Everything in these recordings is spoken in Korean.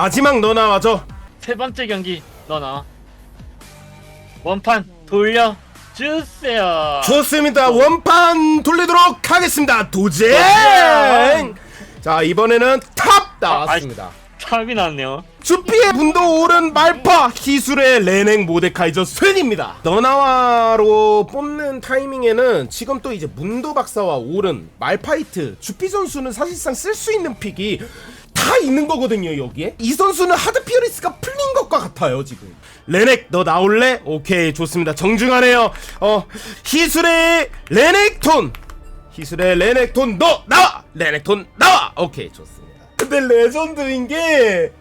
마지막 너 나와줘 세 번째 경기 너 나와. 원판 돌려 주세요. 좋습니다. 원판 돌리도록 하겠습니다. 도쟁 자 이번에는 탑 나왔습니다. 탑이 나왔네요. 주피의 문도 오른 말파 기술의 레넥 모데카이저 스웬입니다. 너나와로 뽑는 타이밍에는 지금 또 이제 문도 박사와 오른 말파이트 주피 선수는 사실상 쓸 수 있는 픽이 다 있는 거거든요 여기에. 이 선수는 하드 피어리스가 풀린 것과 같아요 지금. 레넥 너 나올래? 오케이 좋습니다. 정중하네요. 어 희술의 레넥톤. 희술의 레넥톤 너 나와! 레넥톤 나와! 오케이 좋습니다. 근데 레전드인 게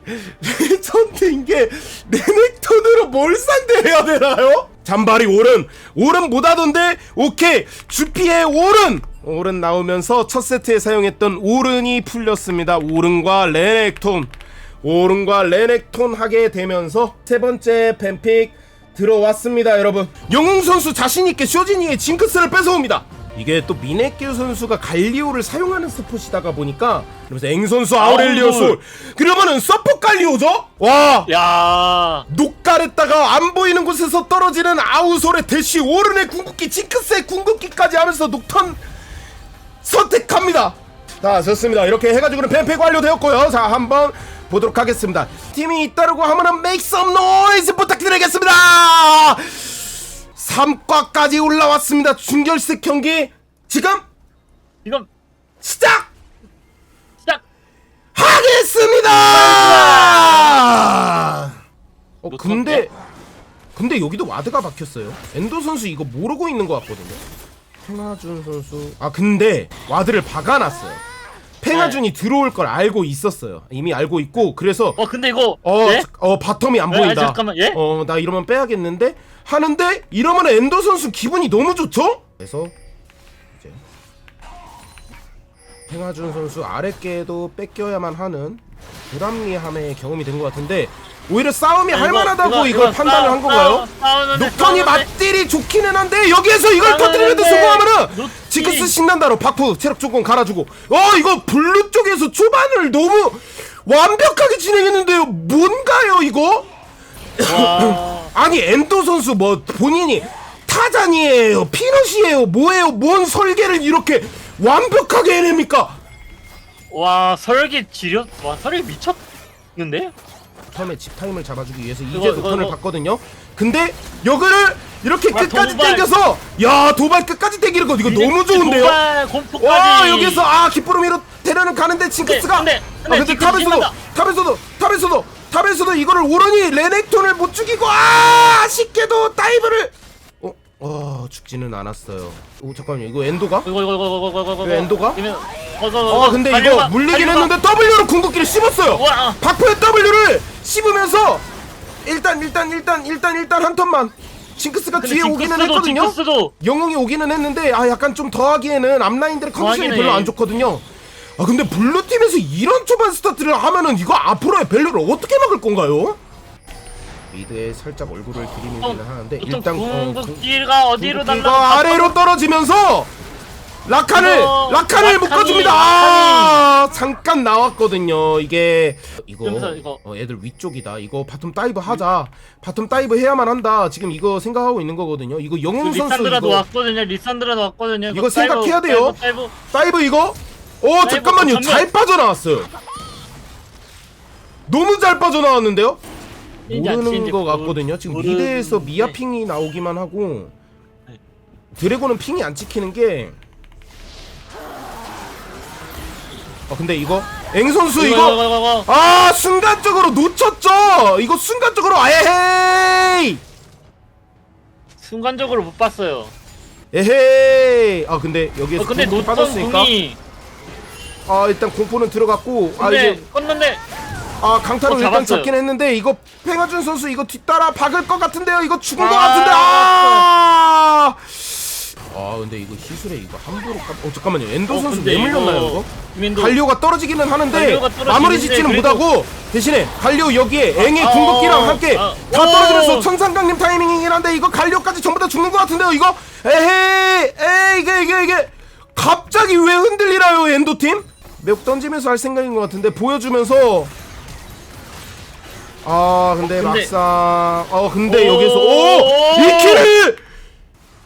레전드인 게 레넥톤으로 뭘 상대해야 되나요? 잔발이 오른. 오른 못 하던데 오케이. 주피의 오른 오른 나오면서 첫 세트에 사용했던 오른이 풀렸습니다. 오른과 레넥톤. 오른과 레넥톤 하게 되면서 세 번째 뱀픽 들어왔습니다 여러분. 영웅 선수 자신있게 쇼진이의 징크스를 뺏어옵니다. 이게 또 미네큐 선수가 갈리오를 사용하는 스포시다가 보니까 그러면서 앵 선수 아우렐리오 아우, 솔. 그러면은 서포 갈리오죠? 와. 야, 녹갈했다가 안 보이는 곳에서 떨어지는 아우솔의 대시 오른의 궁극기 징크스의 궁극기까지 하면서 녹턴 선택합니다. 자 좋습니다. 이렇게 해가지고는 뱀팩 완료되었고요. 자 한번 보도록 하겠습니다. 팀이 잇따르고 하면은 make some noise 부탁드리겠습니다. 3과까지 올라왔습니다. 준결승 경기 지금 이건 시작! 시작. 하겠습니다! 어 근데 근데 여기도 와드가 박혔어요. 엔도 선수 이거 모르고 있는 것 같거든요 팽하준 선수 아 근데 와드를 박아놨어요 팽하준이 들어올 걸 알고 있었어요 이미 알고 있고 그래서 어 근데 이거 어, 예? 어 바텀이 안 아, 보인다. 잠깐만, 예? 어, 나 이러면 빼야겠는데 하는데 이러면 엔더 선수 기분이 너무 좋죠? 그래서 이제 행하준 선수 아랫개도 뺏겨야만 하는 불합리함의 경험이 된 것 같은데 오히려 싸움이 아, 할만하다고 이거- 이걸 이거 판단을 싸워- 한 건가요? 녹턴이. 맞딜이 좋기는 한데 여기에서 이걸 터뜨리는데 성공하면은 녹- 지크스 이- 신난다로 박프 체력 조금 갈아주고 어 이거 블루 쪽에서 초반을 너무 완벽하게 진행했는데요 뭔가요 이거? 와, 아니 엔도 선수 뭐 본인이 타잔이에요 피넛이에요 뭐예요 뭔 설계를 이렇게 완벽하게 해냅니까 와 설계 지려, 와 설계 미쳤는데? 처음에 집 타임을 잡아주기 위해서 이제 그거, 노턴을 그거. 봤거든요 근데 여기를 이렇게 와, 끝까지 도발. 당겨서 야 도발 끝까지 당기는 거 이거 너무 좋은데요 도발. 와 여기서 아 기쁘름이로 데려는 가는데 징크스가 근데, 근데, 아, 근데 탑에서도 신난다. 탑에서도 탑에서도 탑에서도 이거를 오르니 레넥톤을 못 죽이고 아 아쉽게도 다이브를 어? 어 죽지는 않았어요 오 잠깐만요 이거 엔도가? 이거 이거 이거 이거 이거 이거 왜 엔도가? 이거 이거 이거 아 근데 이거 물리긴. 했는데 W로 궁극기를 씹었어요 와. 박포의 W를 씹으면서 일단 일단 일단 일단 일단 한 턴만 징크스가 뒤에 오기는 했거든요 징크스도 영웅이 오기는 했는데 아 약간 좀 더 하기에는 앞라인들의 컨디션이 별로 해. 안 좋거든요 아 근데 블루팀에서 이런 초반 스타트를 하면은 이거 앞으로의 밸류를 어떻게 막을 건가요? 미드에 살짝 얼굴을 들이밀기는 하는데 보통 일단 어, 궁극기가 어디로 날라? 아래로 떨어지면서 이거 라칸을 라칸이, 묶어줍니다. 아, 잠깐 나왔거든요. 이게 이거, 이거. 어, 애들 위쪽이다. 이거 바텀 다이브 하자. 바텀 다이브 해야만 한다. 지금 이거 생각하고 있는 거거든요. 이거 영웅 선수 리산드라도 이거 왔거든요. 리산드라도 왔거든요. 이거 생각해야 다이브, 돼요. 다이브, 다이브. 이거? 어 잠깐만요. 잘 빠져나왔어요. 너무 잘 빠져나왔는데요? 모르는 거 모르- 같거든요. 지금 모르는- 미드에서 미아 네. 핑이 나오기만 하고 네. 드래곤은 핑이 안 찍히는 게. 어 근데 이거 앵 선수 이거, 이거, 이거, 이거, 이거. 아 순간적으로 놓쳤죠. 이거 순간적으로 아예 헤이 순간적으로 못 봤어요. 에헤이 아 근데 여기에서 어, 근데 노턴 빠졌으니까 궁이 아 일단 공포는 들어갔고 아 근데 이제 껐는데 아 강타로 어, 일단 잡았어요. 잡긴 했는데 이거 팽아준 선수 이거 뒤따라 박을 것 같은데요 이거 죽은 것 아, 같은데 아. 아 근데 이거 희술에 이거 함부로 깜... 어 잠깐만요 엔도 어, 선수 근데 왜 물렸나요 이거 갈리오가 떨어지기는 하는데 갈리오가 떨어지는데 마무리 짓지는 그래도- 못하고 대신에 갈리오 여기에 앵의 아, 궁극기랑 어, 함께 아, 다 오. 떨어지면서 천상강림 타이밍이긴 한데 이거 갈리오까지 전부 다 죽는 것 같은데요 이거 에헤이 에이 이게 이게 이게 갑자기 왜 흔들리나요 엔도 팀? 매혹 던지면서 할 생각인 것 같은데 보여주면서 아 근데, 어, 근데- 막상 어 근데 오! 여기서 오! 이킬을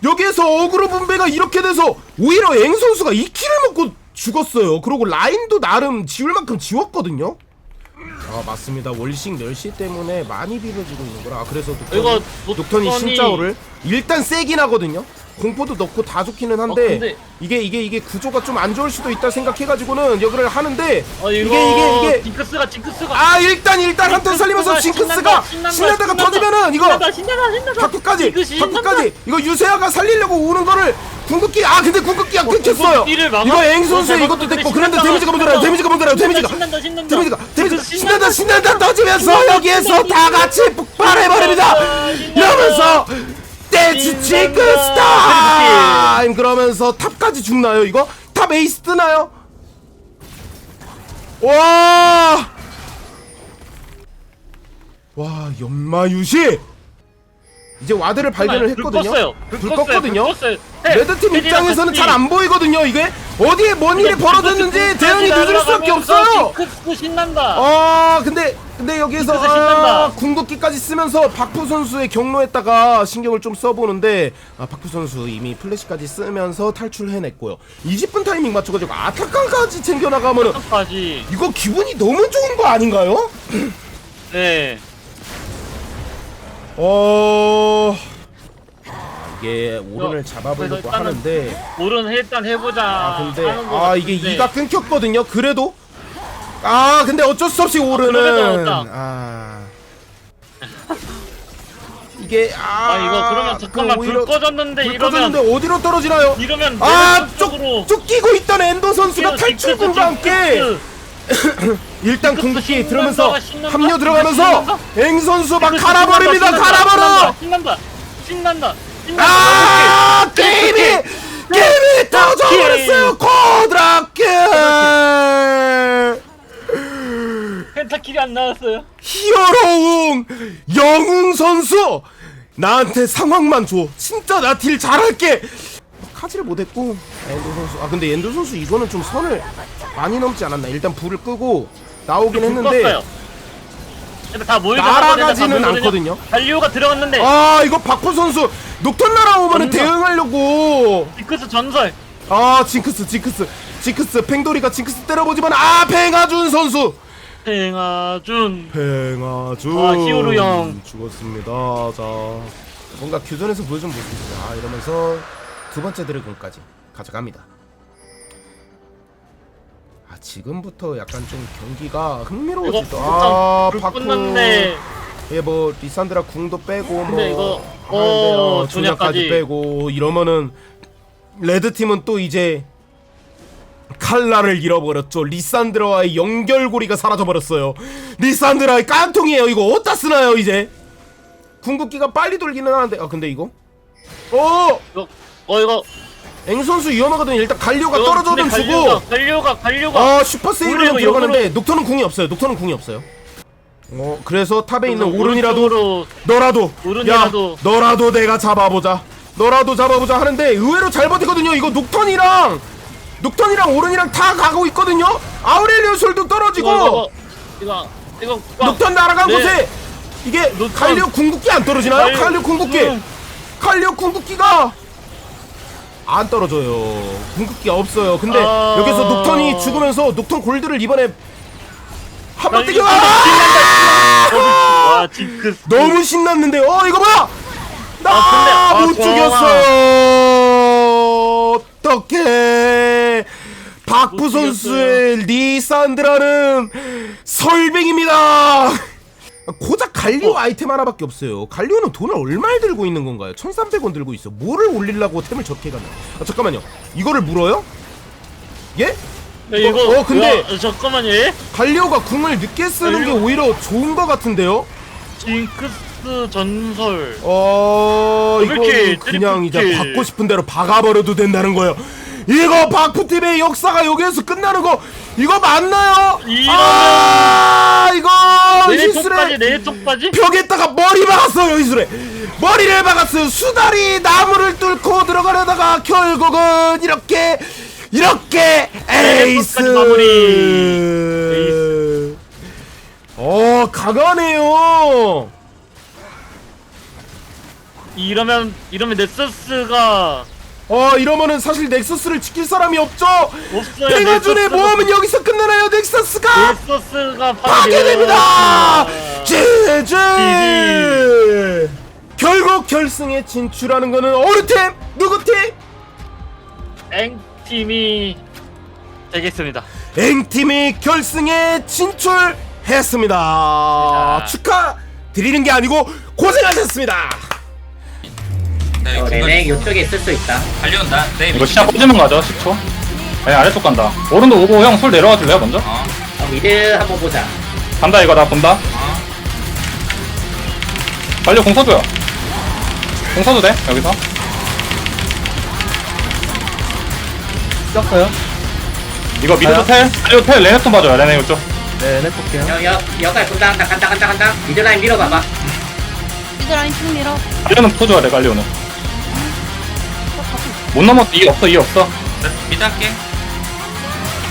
여기에서 어그로 분배가 이렇게 돼서 오히려 앵 선수가 2킬을 먹고 죽었어요 그리고 라인도 나름 지울 만큼 지웠거든요 아 맞습니다. 월식 10시 때문에 많이 비벼지고 있는 거라. 아, 그래서 녹턴이, 이거 녹턴이 녹턴이- 신짜오를 일단 세긴 하거든요. 공포도 넣고 다 좋기는 한데 어, 근데- 이게 이게 이게 구조가 좀 안 좋을 수도 있다 생각해가지고는 여기를 하는데 어 이거 이게 이게 이게 징크스가 징크스가. 아 일단 일단 한 턴 살리면서 징크스가 신나다가 터지면은 이거 신난다 다크까지 징크스 신난다. 다크까지 이거 유세아가 살리려고 오는 거를 궁극기 아 근데 궁극기가 끊겼어요. 궁극기를 막아- 이거 앵 선수의 어, 잘 이것도 됐고 그런데 데미지가 먼저 나요 신난다. 데미지가 먼저 나요 데미지가. 신난다 신난다. 데미지가 데미지가. 신난다 신난다 터지면서 여기에서 다. 같이 폭발해버립니다. 이러면서 떼치 징크 스타임! 그러면서 탑까지 죽나요 이거? 탑 에이스 뜨나요? 와! 와 연마유시 이제 와드를 발견을 불 했거든요. 껐어요. 불불 껐거든요. 껐어요. 네, 레드팀 입장에서는 잘 안 보이거든요. 이게 어디에 뭔 일이 벌어졌는지 대응이 늦을 수밖에 없어요. 징크스 신난다 아 근데 근데 여기서 신난다. 아, 궁극기까지 쓰면서 박푸 선수의 경로에다가 신경을 좀 써보는데 아, 박푸 선수 이미 플래시까지 쓰면서 탈출해냈고요. 20분 타이밍 맞춰가지고 아타칸까지 챙겨 나가면은 까지 이거 기분이 너무 좋은 거 아닌가요? 네 어 이게 오른을 잡아보려고 일단은- 하는데 오른 일단 해보자 아 근데 하는 거아 이게 같은데. 이가 끊겼거든요. 그래도 아 근데 어쩔 수 없이 오른은 그래도 어렵다. 아 이게 아, 아 이거 그러면 잠깐만 그 불 오히려 꺼졌는데 불 이러면 꺼졌는데 어디로 떨어지나요? 이러면 아 쪽으로 끼고 있던 엔더 선수가 탈출구와 함께 일단 궁극기 들으면서 신난다, 합류 들어가면서. 앵 선수 막 갈아버립니다. 갈아버려! 신난다. 신난다. 신난다. 아 게임이 게임이 터져버렸어요 코드라킬 펜타킬이 안 나왔어요. 히어로웅 영웅 선수! 나한테 상황만 줘. 진짜 나 딜 잘할게. 카지를 못했고. 엔도 선수. 아 근데 엔도 선수 이거는 좀 선을 많이 넘지 않았나? 일단 불을 끄고 나오긴 했는데. 근데 다 모이고 날아가지는 않거든요. 달리오가 들어갔는데 아 이거 박호 선수 녹턴 날아오면은 전설. 대응하려고. 징크스 전설. 아 징크스 징크스 징크스. 팽돌이가 징크스 때려보지만 아 팽아준 선수. 팽아준. 팽아준. 아, 히어로 형. 죽었습니다. 자 뭔가 교전에서 보여준 모습입니다. 아, 이러면서 두 번째 드래곤까지 가져갑니다 아 지금부터 약간 좀 경기가 흥미로워지죠 아 껐는데 예뭐 리산드라 궁도 빼고 뭐 근데 이거, 하는데, 어, 어, 조냐까지 조냐까지. 빼고 이러면은 레드 팀은 또 이제 칼라를 잃어버렸죠. 리산드라와의 연결고리가 사라져버렸어요. 리산드라의 깡통이에요. 이거 어디다 쓰나요 이제? 궁극기가 빨리 돌기는 하는데 아 근데 이거? 어! 이거 어 이거 앵 선수 위험하거든요. 일단 갈리오가 이거 떨어져든 근데 주고 갈리오가 갈리오가 아 슈퍼 세이브로 들어가는데 녹턴은 궁이 없어요. 녹턴은 궁이 없어요. 어 그래서 탑에 있는 오른이라도 너라도 오른이라도. 야 너라도 내가 잡아보자 너라도 잡아보자 하는데 의외로 잘 버티거든요 이거 녹턴이랑 녹턴이랑 오른이랑 다 가고 있거든요 아우렐리오 솔도 떨어지고 이거 이거 이거 이거 녹턴 날아간 네. 곳에 이게 녹턴. 칼리오 궁극기 안 떨어지나요? 칼리오- 칼리오 궁극기 음. 칼리오 궁극기가 안 떨어져요. 궁극기가 없어요. 근데 아. 여기서 녹턴이 죽으면서 녹턴 골드를 이번에 한번 칼리오 뛰겨 와 징크스 너무 신났는데 어 이거 뭐야? 아, 나못 근데- 아, 죽였어요. 어떡해. 박부 못 선수의 리산드라는 설빙입니다 고작 갈리오 아이템 하나밖에 없어요 갈리오는 돈을 얼마를 들고 있는 건가요 1300원 들고 있어 뭐를 올리려고 템을 저렇게 가나 아, 잠깐만요 이거를 물어요? 예? 야, 이거 어, 근데- 야, 잠깐만요 예? 갈리오가 궁을 늦게 쓰는 게 갈리오- 오히려 좋은 것 같은데요? 징크스 전설 어 이렇게 이거 그냥 이제 트리플 받고 싶은 대로 박아버려도 된다는 거예요. 이거 박프팀의 역사가 여기에서 끝나는 거 이거 맞나요? 이런- 아 이거 내 톡까지 이술에 내 톡까지 벽에다가 머리 박았어요 이술에 머리를 박았어요 수다리 나무를 뚫고 들어가려다가 결국은 이렇게 이렇게 에이스 끝까지 마무리. 에이스 어 강하네요. 이러면 이러면 넥서스가 어 이러면은 사실 넥서스를 지킬 사람이 없죠. 없어요. 넥서스가- 모험은 여기서 끝나나요? 넥서스가 넥서스가 파괴됩니다. 제제. 결국 결승에 진출하는 거는 어느 팀? 누구 팀? eng 팀이 되겠습니다. N팀이 결승에 진출했습니다. 야. 축하 드리는 게 아니고 고생하셨습니다. 네, 어, 레넥 이쪽에 있을 수 있다. 달려온다. 네, 이거 시작 꽂으면 가죠 10초 아니 아래쪽 간다 오른도 오고 형 솔 내려와 줄래요 먼저? 어, 어, 미드 한번 보자. 간다 이거 나 본다 어. 빨리 공 써줘요 공 써도 돼 여기서 썼어요? 이거 미드도 텔 빨리 텔 레넥톤 봐줘요 레넥 이쪽 네, 내 볼게요. 여, 여, 여기까지 본다. 간다, 간다, 간다, 간다. 미드 라인 밀어봐봐. 미드 라인 쭉 밀어. 갈리오는 풀어줘야 돼 갈리오는 못 넘었어 이 없어 이 없어 네, 미드 할게.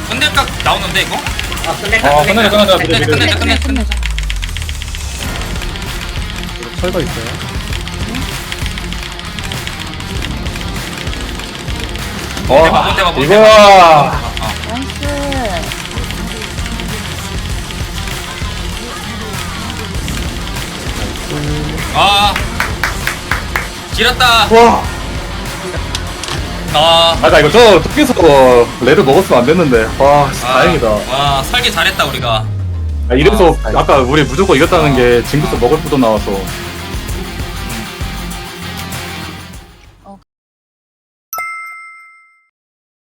끝낼각 나오는데 이거? 어, 끝냈다, 어, 끝냈다. 끝내자, 끝내자, 끝냈다, 미드, 미드. 끝내자, 끝내 끝내자. 끝내자. 철거 있어요. 어 대박, 못 대박, 못 이거 어. 나이스. 아, 지렸다. 와 아, 맞아 이거 저 저기서 레드 먹었으면 안 됐는데. 와 진짜 아, 다행이다. 와, 설계 잘했다 우리가. 아, 이래서 아까 우리 무조건 이겼다는 게 징크스 먹을 것도 나와서